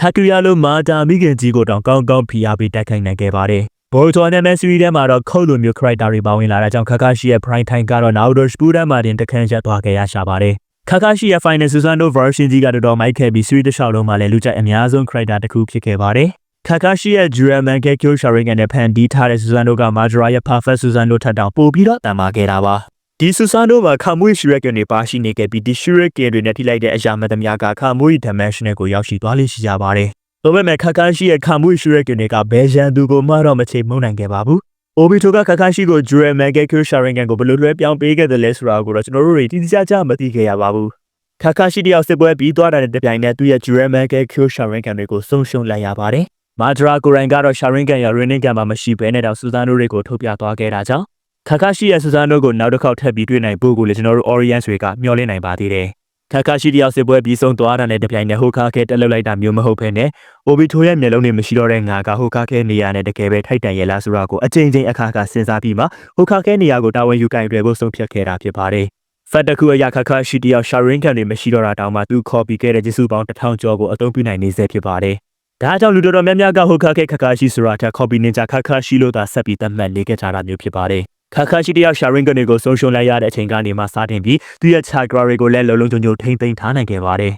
ခါကူယာလိုမာတာမိခင်ကြီးကိုတောင်ကောင်းကောင်းဖိအားပေးတိုက်ခိုက်နိုင်ခဲ့ပါတယ်။ ဘော်တော်နဲ့ series ထဲမှာတော့ခုတ်လိုမျိုး character တွေပါဝင်လာတာကြောင့်ခါခါရှိရဲ့ prime time ကတော့ Naruto Shippuden မှာတင်တခန့်ရက်သွားခဲ့ရရှာပါတယ်။ခါခါရှိရဲ့ Final Susanoo version ကြီးကတော်တော်မိုက်ခဲ့ပြီး series တစ်လျှောက်လုံးမှာလည်းလူကြိုက်အများဆုံး character တစ်ခုဖြစ်ခဲ့ပါတယ်။ခါခါရှိရဲ့ Juraman Gekyo Sharingan နဲ့ဖန်တီးထားတဲ့ Susanoo က Madara ရဲ့ Perfect Susanoo ထက်တောင်ပိုပြီးတော့တန်မာခဲ့တာပါ။ဒီ Susanoo မှာခါမွေရှိရက်ကနေပါရှိနေခဲ့ပြီးဒီ Shuriken တွေနဲ့ထိလိုက်တဲ့အရာမှန်သမျှကခါမွေ dimensional ကိုရောက်ရှိသွားလိမ့်ရှိကြပါတယ်။ ဒါပေမဲ့ခါခါရှိရဲ့ခါမွေရှိရက်ကနေကဘယ်ရန်သူကိုမှတော့မချိန်မုန်းနိုင်ခဲ့ပါဘူး။ Obito ကခါခါရှိကို Juraman Gekyo Sharingan ကိုဘယ်လိုလွှဲပြောင်းပေးခဲ့တယ်လဲဆိုတာကိုတော့ကျွန်တော်တို့တွေတိတိကျကျမသိခဲ့ရပါဘူး။ခါခါရှိတယောက်စစ်ပွဲပြီးသွားတဲ့တပြိုင်နက်သူ့ရဲ့ Juraman Gekyo Sharingan တွေကိုဆုံးရှုံးလိုက်ရပါတယ်။မာဒရာကိုရိုင်ကတော့ Sharingan ရ Rinnegan မှာမရှိဘဲနဲ့တော့စူဇန်နိုတွေကိုထုတ်ပြသွားခဲ့တာကြောင့်ခါခါရှိရဲ့စူဇန်နိုကိုနောက်တစ်ခေါက်ထပ်ပြီးတွေ့နိုင်ဖို့ကိုလည်းကျွန်တော်တို့ Orient တွေကမျှော်လင့်နိုင်ပါသေးတယ်။ ခါခါရှိတယောက်စစ်ပွဲပြီးဆုံးသွားတာနဲ့တပြိုင်နက်ဟိုခါခဲတက်လောက်လိုက်တာမျိုးမဟုတ်ဘဲနဲ့ Obito ရဲ့မျက်လုံးတွေမရှိတော့တဲ့ငါကဟိုခါခဲနေရာနဲ့တကယ်ပဲထိုက်တန်ရဲ့လားဆိုတာကိုအချိန်ချင်းအခါခါစဉ်းစားပြီးမှဟိုခါခဲနေရာကိုတာဝန်ယူကင်တွေဖို့ဆုံးဖြတ်ခဲ့တာဖြစ်ပါတယ်။ဖတ်တခုအရာခါခါရှိတယောက် Sharingan တွေမရှိတော့တာတောင်မှသူခေါ်ပြီးခဲ့တဲ့ဂျေစုပေါင်း1000ကျော်ကိုအသုံးပြုနိုင်နေစေဖြစ်ပါတယ်။ဒါကြောင့်လူတော်တော်များများကဟိုခါခဲခါခါရှိဆိုတာထက် copy ninja ခါခါရှိလို့သာဆက်ပြီးသတ်မှတ်နေကြတာမျိုးဖြစ်ပါတယ် ခါခါရှိတယောက် sharing ကနေကိုဆုံးရှုံးလိုက်ရတဲ့အချိန်ကနေမှစတင်ပြီးသူရဲ့ chakra တွေကိုလည်းလုံလုံချုံချုံထိမ့်သိမ်းထားနိုင်ခဲ့ပါတယ်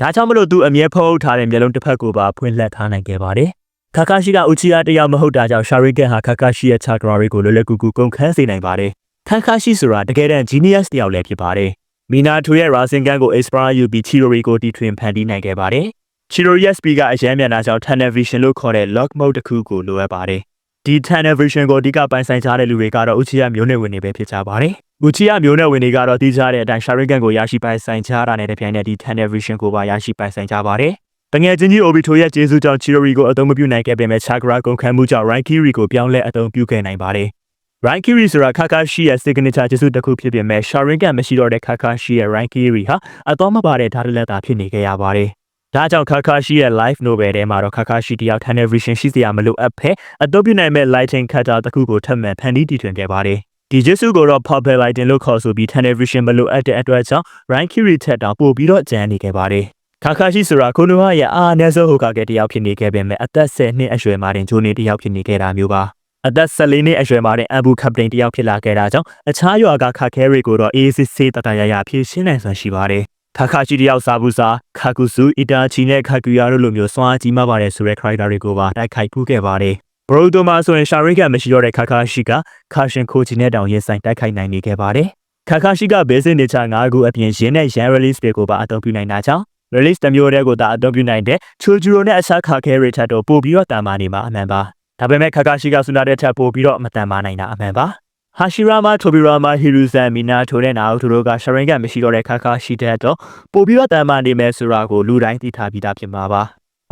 ဒါကြောင့်မလို့သူအမြဲဖုံးထားတဲ့မျက်လုံးတစ်ဖက်ကိုပါဖွင့်လှစ်ထားနိုင်ခဲ့ပါတယ်ခါခါရှိကဥချီယာတယောက်မဟုတ်တာကြောင့် sharing ဟာခါခါရှိရဲ့ chakra တွေကိုလွယ်လွယ်ကူကူကုန်ခန်းစေနိုင်ပါတယ်ခါခါရှိဆိုတာတကယ်တမ်း genius တယောက်လည်းဖြစ်ပါတယ်မီနာထူရဲ့ Rising Gun ကို Aspire ယူပြီး Chirori ကိုတီထွင်ဖန်တီးနိုင်ခဲ့ပါတယ်။ Chirori SP ကအရန်မြန်တာကြောင့် Tunnel Vision လို့ခေါ်တဲ့ lock mode တစ်ခုကိုလိုအပ်ပါတယ်။ ဒီ Tunnel Vision ကိုအဓိကပိုင်ဆိုင်ကြတဲ့လူတွေကတော့ Uchiha မျိုးနွယ်ဝင်တွေပဲဖြစ်ကြပါတယ်။ Uchiha မျိုးနွယ်ဝင်တွေကတော့သိကြတဲ့အတိုင်း Sharingan ကိုရရှိပိုင်ဆိုင်ကြတာနဲ့တပြိုင်နက်ဒီ Tunnel Vision ကိုပါရရှိပိုင်ဆိုင်ကြပါတယ်။တငယ်ချင်းကြီး Obito ရဲ့ကျေးဇူးကြောင့် Chirori ကိုအသုံးမပြုနိုင်ခဲ့ပေမဲ့ Chakra ကုန်ခန်းမှုကြောင့် Raikiri ကိုပြောင်းလဲအသုံးပြုခဲ့နိုင်ပါတယ်။ Raikiri ဆိုတာ Kakashi ရဲ့ signature ကျေးဇူးတစ်ခုဖြစ်ပေမဲ့ Sharingan မရှိတော့တဲ့ Kakashi ရဲ့ Raikiri ဟာအတော့မပါတဲ့ဓာတ်လက်တာဖြစ်နေခဲ့ရပါတယ်။ ဒါကြောင့် Kakashi ရဲ့ life novel ထဲမှာတော့ Kakashi တယောက် tunnel vision ရှိစရာမလိုအပ်ဘဲအတော့ပြနိုင်မဲ့ lighting cutter တစ်ခုကိုထပ်မံဖန်တီးတည်ထွင်ခဲ့ပါတယ်။ဒီကျေးဇူးကိုတော့ purple lighting လို့ခေါ်ဆိုပြီး tunnel vision မလိုအပ်တဲ့အတွက်ကြောင့် Raikiri ထက်တောင်ပိုပြီးတော့ကျန်နေခဲ့ပါတယ်။ Kakashi ဆိုတာကိုနိုဟာရဲ့အားအနည်းဆုံးဟိုကာကဲတယောက်ဖြစ်နေခဲ့ပေမဲ့အသက်10နှစ်အရွယ်မှာတင်ဂျိုနေတယောက်ဖြစ်နေခဲ့တာမျိုးပါ။အသက်14နှစ်အရွယ်မှာတဲ့အဘူကပတိန်တယောက်ဖြစ်လာခဲ့တာကြောင့်အခြားရွာကခါခဲတွေကိုတော့အေးစစ်စစ်တတရရဖြည့်ရှင်းနိုင်စွမ်းရှိပါတယ်။ ခါခါချီတယောက်စာဘူးစာခါကူဆူအီတာချီနဲ့ခါကူယာတို့လိုမျိုးစွမ်းအားကြီးမားပါတယ်ဆိုတဲ့ character တွေကိုပါတိုက်ခိုက်ဖူးခဲ့ပါတယ်။ဘရိုတိုမှာဆိုရင်ရှာရိကမရှိတော့တဲ့ခါခါရှိကခါရှင်ခိုချီနဲ့တောင်ရင်ဆိုင်တိုက်ခိုက်နိုင်နေခဲ့ပါတယ်။ခါခါရှိကဘေးစစ်နေချ၅ခုအပြင်ရင်းနဲ့ရန် release တွေကိုပါအသုံးပြုနိုင်တာကြောင့် release တစ်မျိုးတည်းကိုသာအသုံးပြုနိုင်တဲ့ချူဂျူရိုနဲ့အခြားခါခဲတွေထပ်တော့ပို့ပြီးတော့တာမာနေမှာအမှန်ပါဒါပေမဲ့ခါခါရှိကဆူနာတဲ့ထပ်ပို့ပြီးတော့မတန်မာနိုင်တာအမှန်ပါ ဟာရှိရာမာတိုဘီရာမာဟီရူဇန်မီနာထိုတဲ့နာအိုတိုတို့ကရှရင်ကမရှိတော့တဲ့ခါခါရှိတဲ့တော့ပို့ပြီးတော့တန်မာနေမယ်ဆိုတာကိုလူတိုင်းသိထားပြီးသားဖြစ်မှာပါ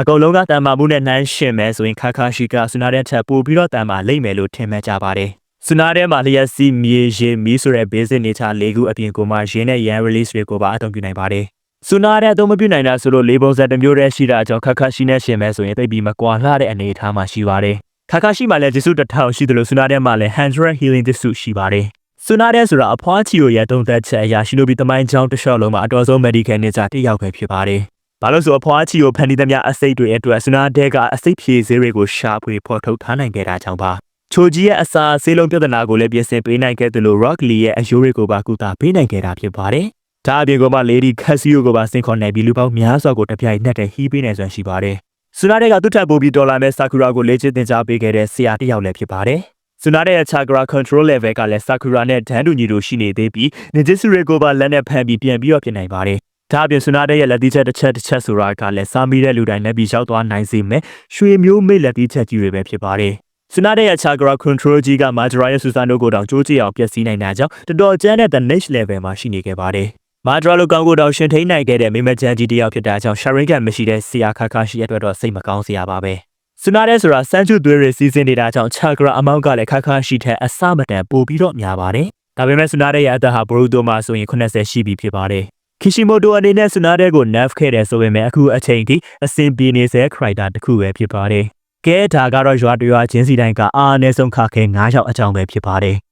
အကုန်လုံးကတန်မာမှုနဲ့နှမ်းရှင်မယ်ဆိုရင်ခါခါရှိကဆူနာတဲ့ထပ်ပို့ပြီးတော့တန်မာလိမ့်မယ်လို့ထင်မှတ်ကြပါတယ်ဆူနာထဲမှာလျက်စီမြေရေမီးဆိုတဲ့ basic nature ၄ခုအပြင်ကိုမှရင်းနဲ့ yan release တွေကိုပါအသုံးပြုနိုင်ပါတယ်ဆူနာတဲ့အသုံးမပြုနိုင်တာဆိုလို့လေးပုံစံတစ်မျိုးတည်းရှိတာကြောင့်ခက်ခက်ရှိနေရှင်မဲဆိုရင်သိပ်ပြီးမကွာလှတဲ့အနေအထားမှာရှိပါတယ်။ ခက်ခက်ရှိမှလည်းဂျေဆုတစ်ထောင်ရှိတယ်လို့ဆူနာတဲ့မှာလည်း hundred healing တဆုရှိပါတယ်။ဆူနာတဲ့ဆိုတာအဖွားချီကိုရတုံသက်ချက်အရာရှိလို့ပြီးတမိုင်းချောင်းတစ်လျှောက်လုံးမှာအတော်ဆုံး medical နဲ့ကြတစ်ယောက်ပဲဖြစ်ပါတယ်။ဘာလို့ဆိုအဖွားချီကိုဖန်တီးသမျှအစိတ်တွေအတွက်ဆူနာတဲ့ကအစိတ်ဖြည့်ဆေးတွေကိုရှာဖွေဖော်ထုတ်ထားနိုင်ခဲ့တာကြောင့်ပါ။ချိုကြီးရဲ့အစာဆေးလုံးပြဿနာကိုလည်းပြင်ဆင်ပေးနိုင်ခဲ့တယ်လို့ Rock Lee ရဲ့အယိုးတွေကိုပါကုသပေးနိုင်ခဲ့တာဖြစ်ပါတယ်။ဒါအပြင်ကမှ Lady Casio ကိုပါစင်ခေါ်နိုင်ပြီးလူပေါင်းများစွာကိုတပြိုင်နက်တည်းဟီးပေးနိုင်စွမ်းရှိပါတယ်။ ဆူနာတဲ့ကသူ့ထပ်ပိုးပြီးဒေါ်လာမဲ့ Sakura ကိုလေ့ကျင့်သင်ကြားပေးခဲ့တဲ့ဆရာတစ်ယောက်လည်းဖြစ်ပါတယ်။ဆူနာတဲ့ Chakra Control Level ကလည်း Sakura နဲ့ဒန်းတူညီလိုရှိနေသေးပြီး Ninjutsu တွေကိုပါလက်နဲ့ဖမ်းပြီးပြန်ပြီးတော့ပြင်နိုင်ပါတယ်။ဒါအပြင်ဆူနာတဲ့ရဲ့လက်သီးချက်တစ်ချက်တစ်ချက်ဆိုတာကလည်းစားမိတဲ့လူတိုင်းလက်ပြီးရောက်သွားနိုင်စေမယ်။ရွှေမျိုးမိတ်လက်သီးချက်ကြီးတွေပဲဖြစ်ပါတယ်။စနာတဲ့ Chakra Control ကြီးက Majora ရဲ့ Susano ကိုတောင်ကြိုးကြည့်အောင်ပျက်စီးနိုင်တာကြောင့်တော်တော်ကျန်းတဲ့ the next level မှာရှိနေခဲ့ပါတယ်။ Majora လိုကောင်ကိုတောင်ရှင်ထိန်နိုင်ခဲ့တဲ့မိမချန်ကြီးတယောက်ဖြစ်တာကြောင့် Sharingan မရှိတဲ့ဆရာခါခါရှိရဲ့အတွက်တော့စိတ်မကောင်းစရာပါပဲ။စနာတဲ့ဆိုတာစမ်းချွသွေးတွေစီးစင်းနေတာကြောင့် Chakra အမောက်ကလည်းခါခါရှိတဲ့အစမတန်ပိုပြီးတော့များပါတယ်။ဒါပေမဲ့စနာတဲ့ရဲ့အသက်ဟာ Boruto မှာဆိုရင်80ရှိပြီဖြစ်ပါတယ်။ Kishimoto အနေနဲ့စနာတဲ့ကို nerf ခဲ့တယ်ဆိုပေမဲ့အခုအချိန်ထိအဆင်ပြေနေစေ character တစ်ခုပဲဖြစ်ပါတယ်။ကဲဒါကတော့ရွာတရွာချင်းစီတိုင်းကအာအနည်းဆုံးခခဲ9ရောက်အကြောင်းပဲဖြစ်ပါတယ်။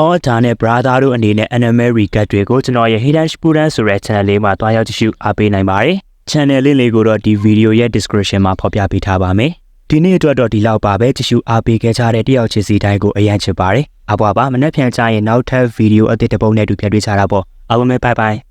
အော်ဒါနဲ့ brother တို့အနေနဲ့ anime recap တွေကိုကျွန်တော်ရဲ့ Hidden Shippuden ဆိုတဲ့ channel လေးမှာတွားရောက်ကြည့်ရှုအားပေးနိုင်ပါတယ်။ channel လေးလေးကိုတော့ဒီ video ရဲ့ description မှာဖော်ပြပေးထားပါမယ်။ဒီနေ့အတွက်တော့ဒီလောက်ပါပဲကြည့်ရှုအားပေးခဲ့ကြတဲ့တယောက်ချင်းစီတိုင်းကိုအရင်ချစ်ပါတယ်။အဘွားပါမနေ့ပြန်ကြရင်နောက်ထပ် video အသစ်တစ်ပုဒ်နဲ့တူပြန်တွေ့ကြတာပေါ့။အားလုံးပဲ bye bye